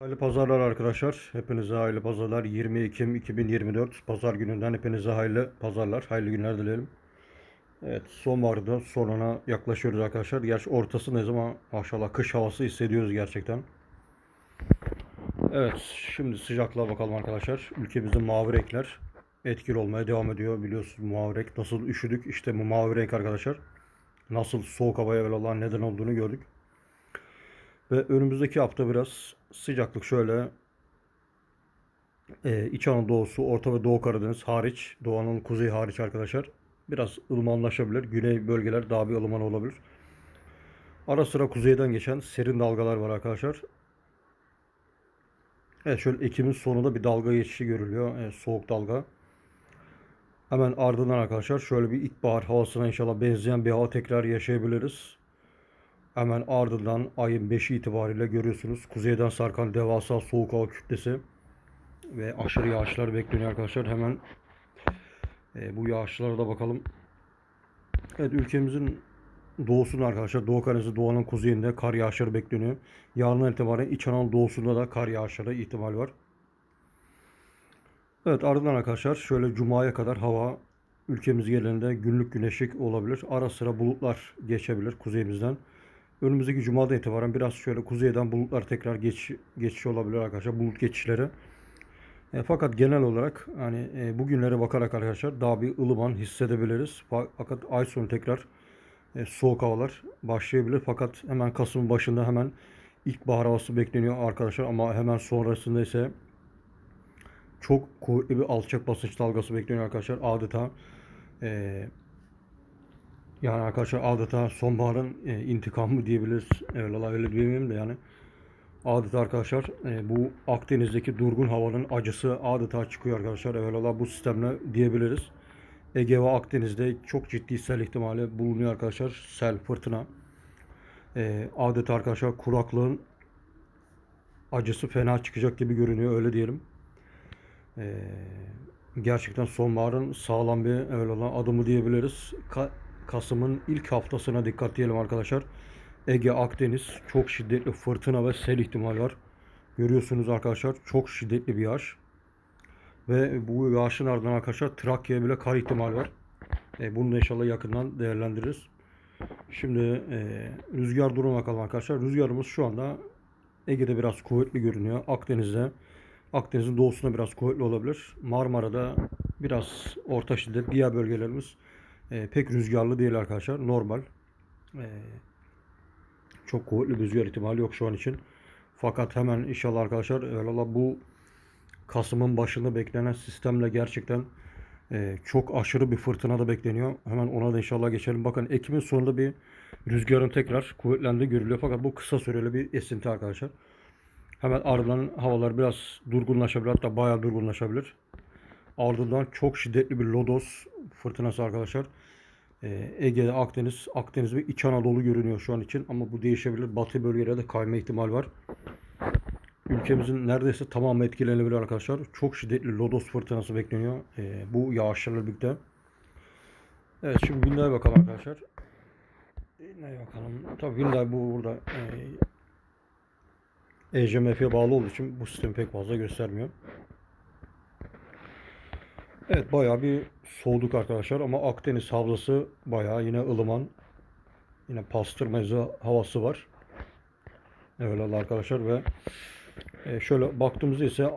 Hayırlı pazarlar arkadaşlar. Hepinize hayırlı pazarlar. 20 Ekim 2024 pazar gününden hepinize hayırlı pazarlar. Hayırlı günler dilerim. Evet sonbaharda sonuna yaklaşıyoruz arkadaşlar. Gerçi ortasındayız ama maşallah kış havası hissediyoruz gerçekten. Evet şimdi sıcaklığa bakalım arkadaşlar. Ülkemizde mavi renkler etkili olmaya devam ediyor. Biliyorsunuz mavi renk nasıl üşüdük. İşte bu mavi renk arkadaşlar. Nasıl soğuk havaya olan neden olduğunu gördük. Ve önümüzdeki hafta biraz sıcaklık şöyle e, İç Anadolu'su, Orta ve Doğu Karadeniz hariç, Doğu'nun kuzeyi hariç arkadaşlar biraz ılımanlaşabilir. Güney bölgeler daha bir ılıman olabilir. Ara sıra kuzeyden geçen serin dalgalar var arkadaşlar. Evet şöyle Ekim'in sonunda bir dalga geçişi görülüyor. Evet, soğuk dalga. Hemen ardından arkadaşlar şöyle bir ilkbahar havasına inşallah benzeyen bir hava tekrar yaşayabiliriz. Hemen ardından ayın 5'i itibariyle görüyorsunuz kuzeyden sarkan devasa soğuk hava kütlesi ve aşırı yağışlar bekleniyor arkadaşlar. Hemen e, bu yağışlara da bakalım. Evet ülkemizin doğusunda arkadaşlar Doğu Karadeniz'de Doğu'nun kuzeyinde kar yağışları bekleniyor. Yarından itibaren İç Anadolu doğusunda da kar yağışları ihtimal var. Evet ardından arkadaşlar şöyle Cuma'ya kadar hava ülkemiz genelinde günlük güneşlik olabilir. Ara sıra bulutlar geçebilir kuzeyimizden. Önümüzdeki Cuma'da itibaren biraz şöyle kuzeyden bulutlar tekrar geç, geçiş olabilir arkadaşlar. Bulut geçişleri. E, fakat genel olarak hani e, bugünlere bakarak arkadaşlar daha bir ılıman hissedebiliriz. Fa- Fakat ay sonu tekrar e, soğuk havalar başlayabilir. Fakat hemen Kasım'ın başında hemen ilkbahar havası bekleniyor arkadaşlar. Ama hemen sonrasında ise çok kuvvetli bir alçak basınç dalgası bekleniyor arkadaşlar. Adeta e, yani arkadaşlar adeta sonbaharın e, intikamı diyebiliriz. Evvela öyle diyemeyeyim de yani. Adeta arkadaşlar e, bu Akdeniz'deki durgun havanın acısı adeta çıkıyor arkadaşlar. Evvela bu sistemle diyebiliriz. Ege ve Akdeniz'de çok ciddi sel ihtimali bulunuyor arkadaşlar. Sel, fırtına. E, adeta arkadaşlar kuraklığın acısı fena çıkacak gibi görünüyor öyle diyelim. E, gerçekten sonbaharın sağlam bir evvela adımı diyebiliriz. Ka- Kasım'ın ilk haftasına dikkat diyelim arkadaşlar. Ege, Akdeniz çok şiddetli fırtına ve sel ihtimali var. Görüyorsunuz arkadaşlar çok şiddetli bir yağış. Ve bu yağışın ardından arkadaşlar Trakya'ya bile kar ihtimali var. E, bunu da inşallah yakından değerlendiririz. Şimdi e, rüzgar durum bakalım arkadaşlar. Rüzgarımız şu anda Ege'de biraz kuvvetli görünüyor. Akdeniz'de Akdeniz'in doğusunda biraz kuvvetli olabilir. Marmara'da biraz orta şiddet. Diğer bölgelerimiz e, pek rüzgarlı değil arkadaşlar. Normal. E, çok kuvvetli rüzgar ihtimali yok şu an için. Fakat hemen inşallah arkadaşlar evvelallah bu Kasım'ın başında beklenen sistemle gerçekten e, çok aşırı bir fırtına da bekleniyor. Hemen ona da inşallah geçelim. Bakın Ekim'in sonunda bir rüzgarın tekrar kuvvetlendiği görülüyor. Fakat bu kısa süreli bir esinti arkadaşlar. Hemen ardından havalar biraz durgunlaşabilir. Hatta bayağı durgunlaşabilir. Ardından çok şiddetli bir lodos fırtınası arkadaşlar. Ee, Ege, Akdeniz, Akdeniz ve İç Anadolu görünüyor şu an için. Ama bu değişebilir. Batı bölgelere de kayma ihtimal var. Ülkemizin neredeyse tamamı etkilenebilir arkadaşlar. Çok şiddetli lodos fırtınası bekleniyor. Ee, bu yağışlarla birlikte. Evet şimdi Hyundai'ye bakalım arkadaşlar. Ne bakalım. Tabii Hyundai bu burada e, EJMF'ye bağlı olduğu için bu sistemi pek fazla göstermiyor. Evet bayağı bir soğuduk arkadaşlar ama Akdeniz havzası bayağı yine ılıman. Yine pastırma izi havası var. Evet arkadaşlar ve e, şöyle baktığımızda ise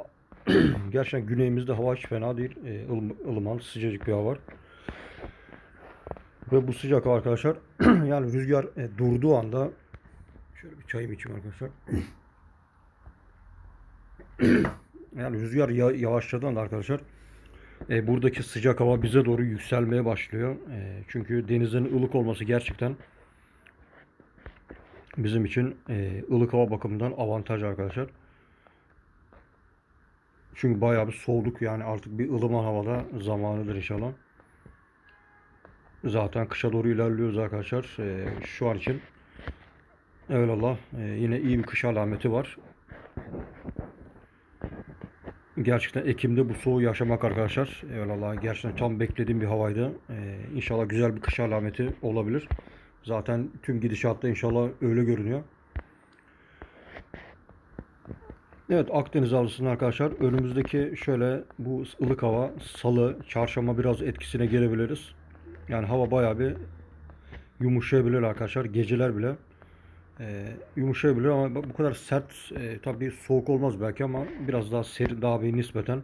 gerçekten güneyimizde hava hiç fena değil. E, ılım- ılıman sıcacık bir hava var. Ve bu sıcak arkadaşlar yani rüzgar e, durduğu anda şöyle bir çayımı içeyim arkadaşlar. Yani rüzgar ya- yavaşladığı anda arkadaşlar e, buradaki sıcak hava bize doğru yükselmeye başlıyor. E, çünkü denizin ılık olması gerçekten bizim için e, ılık hava bakımından avantaj arkadaşlar. Çünkü bayağı bir soğuduk yani artık bir ılıman havada zamanıdır inşallah. Zaten kışa doğru ilerliyoruz arkadaşlar. E, şu an için Eyvallah. E, yine iyi bir kış alameti var. Gerçekten Ekim'de bu soğuğu yaşamak arkadaşlar. Eyvallah. Gerçekten tam beklediğim bir havaydı. Ee, inşallah güzel bir kış alameti olabilir. Zaten tüm gidişatta inşallah öyle görünüyor. Evet Akdeniz avlusunda arkadaşlar önümüzdeki şöyle bu ılık hava salı çarşamba biraz etkisine girebiliriz. Yani hava bayağı bir yumuşayabilir arkadaşlar geceler bile e, yumuşayabilir ama bu kadar sert e, tabii soğuk olmaz belki ama biraz daha serin daha bir nispeten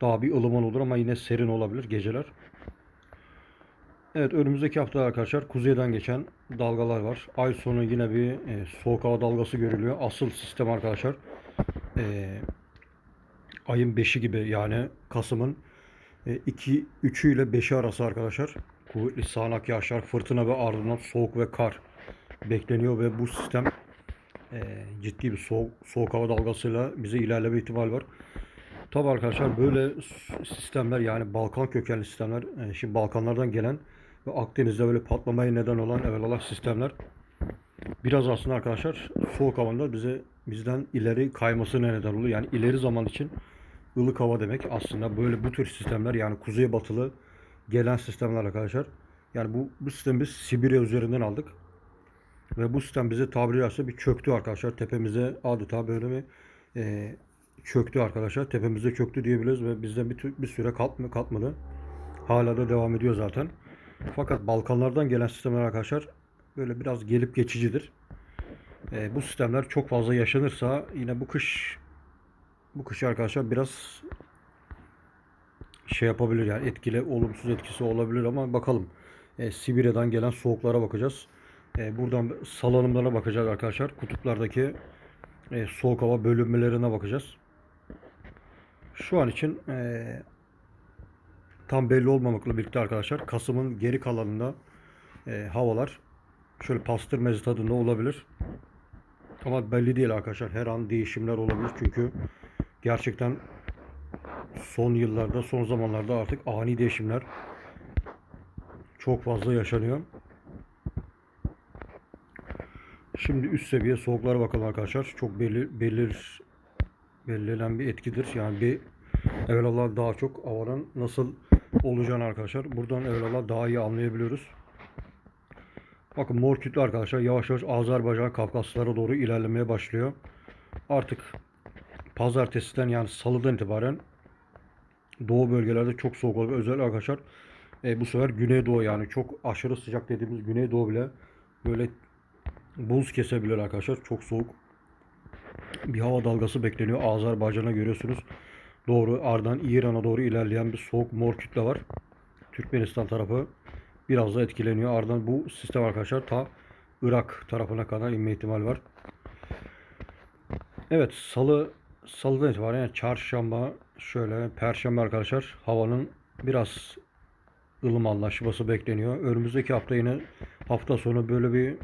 daha bir ılıman olur ama yine serin olabilir geceler. Evet önümüzdeki hafta arkadaşlar kuzeyden geçen dalgalar var. Ay sonu yine bir e, soğuk hava dalgası görülüyor. Asıl sistem arkadaşlar e, ayın 5'i gibi yani Kasım'ın e, 2 3'ü ile 5'i arası arkadaşlar kuvvetli sağanak yağışlar, fırtına ve ardından soğuk ve kar bekleniyor ve bu sistem e, ciddi bir soğuk, soğuk hava dalgasıyla bize ilerleme ihtimal var. Tabi arkadaşlar böyle sistemler yani Balkan kökenli sistemler e, şimdi Balkanlardan gelen ve Akdeniz'de böyle patlamaya neden olan evvelallah sistemler biraz aslında arkadaşlar soğuk havanda bize bizden ileri kaymasına neden oluyor. Yani ileri zaman için ılık hava demek aslında böyle bu tür sistemler yani kuzey batılı gelen sistemler arkadaşlar. Yani bu, bu sistemi biz Sibirya üzerinden aldık. Ve bu sistem bize tabiri caizse bir çöktü arkadaşlar. Tepemize adeta böyle bir e, çöktü arkadaşlar. Tepemize çöktü diyebiliriz ve bizden bir, bir süre kalkma, kalkmadı. Hala da devam ediyor zaten. Fakat Balkanlardan gelen sistemler arkadaşlar böyle biraz gelip geçicidir. E, bu sistemler çok fazla yaşanırsa yine bu kış bu kış arkadaşlar biraz şey yapabilir yani etkili olumsuz etkisi olabilir ama bakalım. E, Sibirya'dan gelen soğuklara bakacağız. E, buradan salınımlara bakacağız arkadaşlar. Kutuplardaki e, soğuk hava bölünmelerine bakacağız. Şu an için e, tam belli olmamakla birlikte arkadaşlar Kasım'ın geri kalanında havalar şöyle pastır mezi tadında olabilir. Ama belli değil arkadaşlar. Her an değişimler olabilir. Çünkü gerçekten son yıllarda, son zamanlarda artık ani değişimler çok fazla yaşanıyor. Şimdi üst seviye soğuklara bakalım arkadaşlar. Çok belli, belir, belirlenen bir etkidir. Yani bir evvelallah daha çok havanın nasıl olacağını arkadaşlar. Buradan evvelallah daha iyi anlayabiliyoruz. Bakın mor kütle arkadaşlar yavaş yavaş Azerbaycan Kafkaslara doğru ilerlemeye başlıyor. Artık pazartesiden yani salıdan itibaren doğu bölgelerde çok soğuk oluyor. Özellikle arkadaşlar e, bu sefer Güneydoğu yani çok aşırı sıcak dediğimiz Güneydoğu bile böyle buz kesebilir arkadaşlar. Çok soğuk bir hava dalgası bekleniyor. Azerbaycan'a görüyorsunuz. Doğru ardından İran'a doğru ilerleyen bir soğuk mor kütle var. Türkmenistan tarafı biraz da etkileniyor. Ardından bu sistem arkadaşlar ta Irak tarafına kadar inme ihtimal var. Evet salı salıdan itibaren yani çarşamba şöyle perşembe arkadaşlar havanın biraz ılımanlaşması bekleniyor. Önümüzdeki hafta yine hafta sonu böyle bir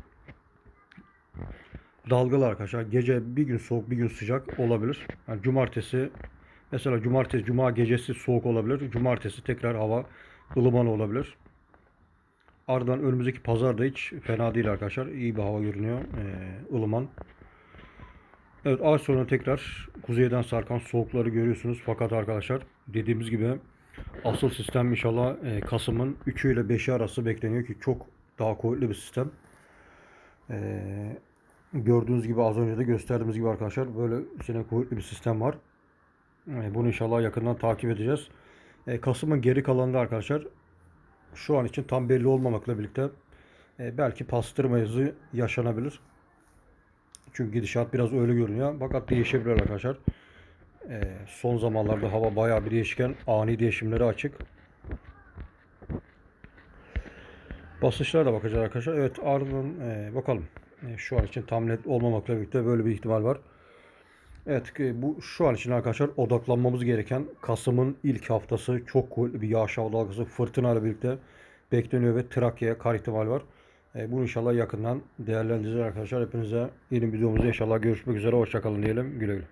dalgalı arkadaşlar. Gece bir gün soğuk bir gün sıcak olabilir. Yani cumartesi mesela cumartesi cuma gecesi soğuk olabilir. Cumartesi tekrar hava ılıman olabilir. Ardından önümüzdeki pazar da hiç fena değil arkadaşlar. İyi bir hava görünüyor. Ee, ılıman. Evet ay sonra tekrar kuzeyden sarkan soğukları görüyorsunuz. Fakat arkadaşlar dediğimiz gibi asıl sistem inşallah e, Kasım'ın 3'ü ile 5'i arası bekleniyor ki çok daha kuvvetli bir sistem. Ee, gördüğünüz gibi az önce de gösterdiğimiz gibi arkadaşlar böyle içine kuvvetli bir sistem var. Ee, bunu inşallah yakından takip edeceğiz. Ee, Kasım'ın geri kalanında arkadaşlar şu an için tam belli olmamakla birlikte e, belki pastırma yazı yaşanabilir. Çünkü gidişat biraz öyle görünüyor. Fakat değişebilir arkadaşlar. E, son zamanlarda hava bayağı bir değişken. Ani değişimleri açık. Basınçlara da bakacağız arkadaşlar. Evet ardından e, bakalım. E, şu an için tam net olmamakla birlikte böyle bir ihtimal var. Evet bu şu an için arkadaşlar odaklanmamız gereken Kasım'ın ilk haftası çok kuvvetli bir yağış hava dalgası fırtına ile birlikte bekleniyor ve Trakya'ya kar ihtimal var. E, bunu inşallah yakından değerlendireceğiz arkadaşlar. Hepinize yeni videomuzda inşallah görüşmek üzere. Hoşçakalın diyelim. Güle güle.